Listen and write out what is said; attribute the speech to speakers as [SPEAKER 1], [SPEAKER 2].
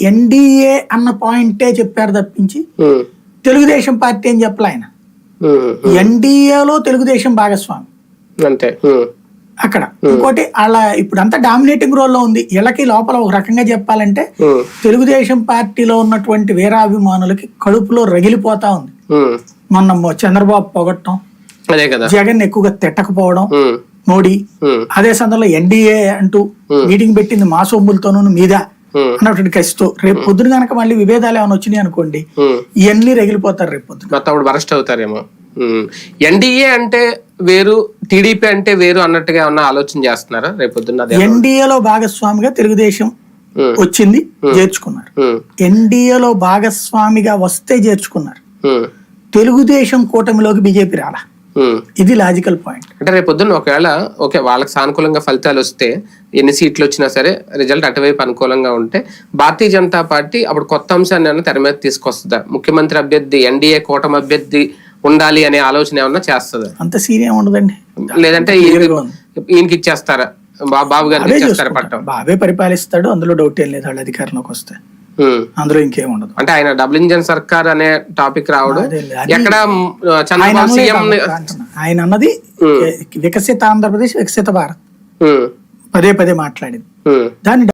[SPEAKER 1] NDA అన్న పాయింటే చెప్పారు తప్పించి తెలుగుదేశం పార్టీ అని చెప్పలే ఆయన. ఎన్డీఏలో తెలుగుదేశం భాగస్వామి.
[SPEAKER 2] అంతే.
[SPEAKER 1] అక్కడ. ఇంకోటి అలా ఇప్పుడు అంతా డామినేటింగ్ రోల్లో ఉంది. వీళ్ళకి లోపల ఒక రకంగా చెప్పాలంటే తెలుగుదేశం పార్టీలో ఉన్నటువంటి వీరాభిమానులకి కడుపులో రగిలిపోతా ఉంది. మొన్న చంద్రబాబు పొగట్టం జగన్ ఎక్కువగా తిట్టకపోవడం మోడీ అదే సందర్భంలో ఎన్డీఏ అంటూ మీటింగ్ పెట్టింది మా సొమ్ములతోనూ మీద? అన్నటువంటి కసితో రేపు పొద్దున కనుక మళ్ళీ విభేదాలు ఏమైనా వచ్చినాయి అనుకోండి. ఇవన్నీ రగిలిపోతారు రేపు పొద్దున.
[SPEAKER 2] మొత్తం అప్పుడు వరస్ట్ అవుతారేమో. ఎన్డీఏ అంటే వేరు టీడీపీ అంటే వేరు అన్నట్టుగా ఏమన్నా ఆలోచన చేస్తున్నారా రేపొద్దున్న
[SPEAKER 1] ఎన్డీఏలో భాగస్వామిగా తెలుగుదేశం వచ్చింది చేర్చుకున్నారు. ఎన్డీఏలో భాగస్వామిగా వస్తే చేర్చుకున్నారు. తెలుగుదేశం కూటమిలోకి బీజేపీ రాలా. ఇది లాజికల్ పాయింట్
[SPEAKER 2] అంటే రేపు పొద్దున్న ఒకవేళ ఓకే వాళ్ళకి సానుకూలంగా ఫలితాలు వస్తే ఎన్ని సీట్లు వచ్చినా సరే రిజల్ట్ అటువైపు అనుకూలంగా ఉంటే భారతీయ జనతా పార్టీ అప్పుడు కొత్త అంశాన్ని ఏమన్నా తెర మీద తీసుకొస్తుందా? ముఖ్యమంత్రి అభ్యర్థి ఎన్డీఏ కూటమి అభ్యర్థి ఉండాలి అనే ఆలోచన ఏమన్నా చేస్తుందా?
[SPEAKER 1] అంత సీన్ ఉండదండి.
[SPEAKER 2] లేదంటే ఈయనకి ఇచ్చేస్తారా? బాబు ఇచ్చేస్తారా పట్టం?
[SPEAKER 1] బాబే పరిపాలిస్తాడు అందులో డౌట్ ఏం లేదు వాళ్ళు అధికారంలోకి వస్తే. అందులో ఇంకేం ఉండదు.
[SPEAKER 2] అంటే ఆయన డబుల్ ఇంజన్ సర్కార్ అనే టాపిక్ రావడం. ఎక్కడ
[SPEAKER 1] ఆయన
[SPEAKER 2] చంద్రబాబు
[SPEAKER 1] అన్నదే
[SPEAKER 2] సీఎం.
[SPEAKER 1] ఆయన అన్నది వికసిత ఆంధ్రప్రదేశ్ వికసిత భారత్. పదే పదే మాట్లాడింది. దాన్ని